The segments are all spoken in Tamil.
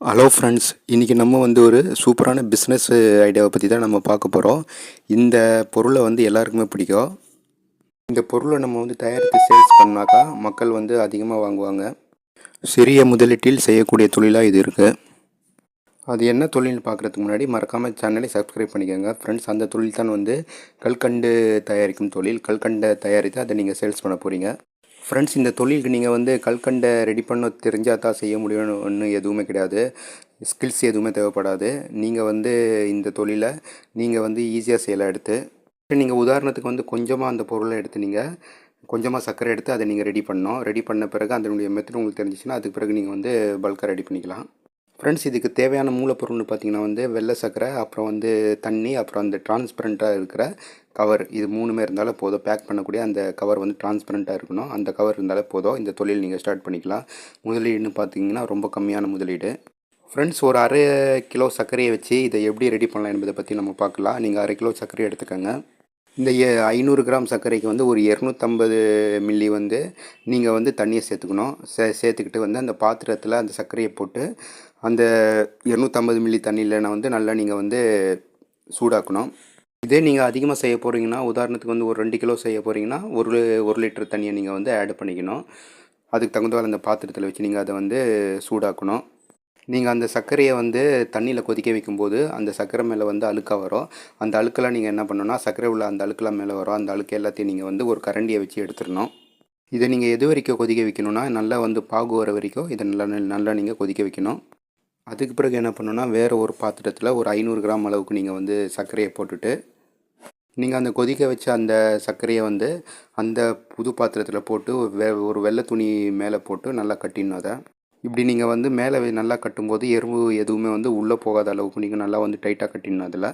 ஹலோ ஃப்ரெண்ட்ஸ் இன்றைக்கி நம்ம வந்து ஒரு சூப்பரான பிஸ்னஸ் ஐடியாவை பற்றி தான் நம்ம பார்க்க போகிறோம் இந்த பொருளை வந்து எல்லாருக்குமே பிடிக்கும். இந்த பொருளை நம்ம வந்து தயாரித்து சேல்ஸ் பண்ணாக்கா மக்கள் வந்து அதிகமாக வாங்குவாங்க. சிறிய முதலீட்டில் செய்யக்கூடிய தொழிலாக இது இருக்குது அது என்ன தொழில்னு பார்க்குறதுக்கு முன்னாடி மறக்காமல் சேனலை சப்ஸ்கிரைப் பண்ணிக்கோங்க. ஃப்ரெண்ட்ஸ் அந்த தொழில் தான் வந்து கல்கண்டு தயாரிக்கும் தொழில். கல்கண்டை தயாரித்து அதை நீங்கள் சேல்ஸ் பண்ண போகிறீங்க ஃப்ரெண்ட்ஸ் இந்த தொழிலுக்கு நீங்கள் வந்து கல்கண்டை ரெடி பண்ண தெரிஞ்சால் தான் செய்ய முடியும்னு ஒன்றும் எதுவுமே கிடையாது. ஸ்கில்ஸ் எதுவுமே தேவைப்படாது. நீங்கள் வந்து இந்த தொழிலை நீங்கள் வந்து ஈஸியாக செய்யலாம் எடுத்து நீங்கள் உதாரணத்துக்கு வந்து கொஞ்சமாக அந்த பொருளை எடுத்து நீங்கள் கொஞ்சமாக சர்க்கரை எடுத்து அதை நீங்கள் ரெடி பண்ணோம் ரெடி பண்ண பிறகு அதனுடைய மெத்தட் உங்களுக்கு தெரிஞ்சிச்சுன்னா அதுக்கு பிறகு நீங்கள் வந்து பல்காக ரெடி பண்ணிக்கலாம். ஃப்ரெண்ட்ஸ் இதுக்கு தேவையான மூலப்பொருள்னு பார்த்தீங்கன்னா வந்து வெள்ளை சர்க்கரை அப்புறம் வந்து தண்ணி அப்புறம் அந்த டிரான்ஸ்பரண்ட்டாக இருக்கிற கவர் இது மூணுமே இருந்தாலும் போதும். பேக் பண்ணக்கூடிய அந்த கவர் வந்து டிரான்ஸ்பரண்ட்டாக இருக்கணும். அந்த கவர் இருந்தாலே போதும். இந்த தொழில் நீங்கள் ஸ்டார்ட் பண்ணிக்கலாம். முதலீடுன்னு பார்த்தீங்கன்னா ரொம்ப கம்மியான முதலீடு. ஃப்ரெண்ட்ஸ் ஒரு அரை கிலோ சர்க்கரையை வச்சு இதை எப்படி ரெடி பண்ணலாம் என்பதை பற்றி நம்ம பார்க்கலாம். நீங்கள் அரை கிலோ சர்க்கரை எடுத்துக்கோங்க. இந்த எ- ஐநூறு கிராம் சர்க்கரைக்கு வந்து ஒரு இரநூத்தம்பது மில்லி வந்து நீங்கள் வந்து தண்ணியை சேர்த்துக்கணும் சே சேர்த்துக்கிட்டு வந்து அந்த பாத்திரத்தில் அந்த சர்க்கரையை போட்டு அந்த இரநூத்தம்பது மில்லி தண்ணியில் நான் வந்து நல்லா நீங்கள் வந்து சூடாக்கணும். இதே நீங்கள் அதிகமாக செய்ய போகிறீங்கன்னா உதாரணத்துக்கு வந்து ஒரு ரெண்டு கிலோ செய்ய போகிறீங்கன்னா ஒரு ஒரு லிட்டர் தண்ணியை நீங்கள் வந்து ஆட் பண்ணிக்கணும். அதுக்கு தகுந்தவாறு அந்த பாத்திரத்தில் வச்சு நீங்கள் அதை வந்து சூடாக்கணும். நீங்கள் அந்த சர்க்கரையை வந்து தண்ணியில் கொதிக்க வைக்கும்போது அந்த சர்க்கரை மேலே வந்து அழுக்காக வரும். அந்த அழுக்கெல்லாம் நீங்கள் என்ன பண்ணணும்னா சர்க்கரை உள்ள அந்த அழுக்கெல்லாம் மேலே வரும். அந்த அழுக்கு எல்லாத்தையும் நீங்கள் வந்து ஒரு கரண்டியை வச்சு எடுத்துடணும். இதை நீங்கள் எது வரைக்கும் கொதிக்க வைக்கணும்னா நல்லா வந்து பாகு வர வரைக்கும் இதை நல்லா நல்லா நீங்கள் கொதிக்க வைக்கணும். அதுக்கு பிறகு என்ன பண்ணணும்னா வேறு ஒரு பாத்திரத்தில் ஒரு ஐநூறு கிராம் அளவுக்கு நீங்கள் வந்து சர்க்கரையை போட்டுட்டு நீங்கள் அந்த கொதிக்க வச்ச அந்த சர்க்கரையை வந்து அந்த புது பாத்திரத்தில் போட்டு வெ ஒரு வெள்ளை துணி மேலே போட்டு நல்லா கட்டிடணும் அதை. இப்படி நீங்கள் வந்து மேலே நல்லா கட்டும்போது எறும்பு எதுவுமே வந்து உள்ளே போகாத அளவுக்கு நீங்கள் நல்லா வந்து டைட்டாக கட்டிடணும் அதில்.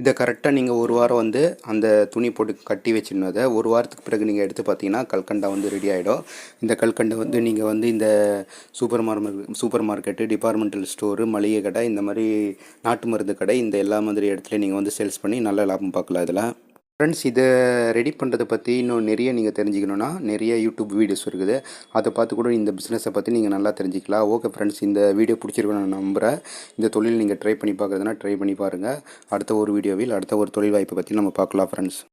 இதை கரெக்டாக நீங்கள் ஒரு வாரம் வந்து அந்த துணி போட்டு கட்டி வச்சிடணும். அதை ஒரு வாரத்துக்கு பிறகு நீங்கள் எடுத்து பார்த்தீங்கன்னா கல்கண்டா வந்து ரெடி ஆகிடும் இந்த கல்கண்டை வந்து நீங்கள் வந்து இந்த super market super market departmental store மளிகை கடை இந்த மாதிரி நாட்டு மருந்து கடை இந்த எல்லா மாதிரி இடத்துல நீங்கள் வந்து சேல்ஸ் பண்ணி நல்ல லாபம் பார்க்கலாம் இதில். ஃப்ரெண்ட்ஸ் இதை ரெடி பண்ணுறதை பற்றி இன்னும் நிறைய நீங்கள் தெரிஞ்சுக்கணுன்னா நிறைய யூடியூப் வீடியோஸ் இருக்குது. அதை பார்த்து கூட இந்த பிஸ்னஸை பற்றி நீங்கள் நல்லா தெரிஞ்சுக்கலாம். ஓகே ஃப்ரெண்ட்ஸ் இந்த வீடியோ பிடிச்சிருக்குன்னு நான் நம்புகிறேன் இந்த தொழில் நீங்கள் ட்ரை பண்ணி பார்க்குறதுனா ட்ரை பண்ணி பாருங்கள் அடுத்த ஒரு வீடியோவில் அடுத்த ஒரு தொழில் வாய்ப்பை பற்றி நம்ம பார்க்கலாம் ஃப்ரெண்ட்ஸ்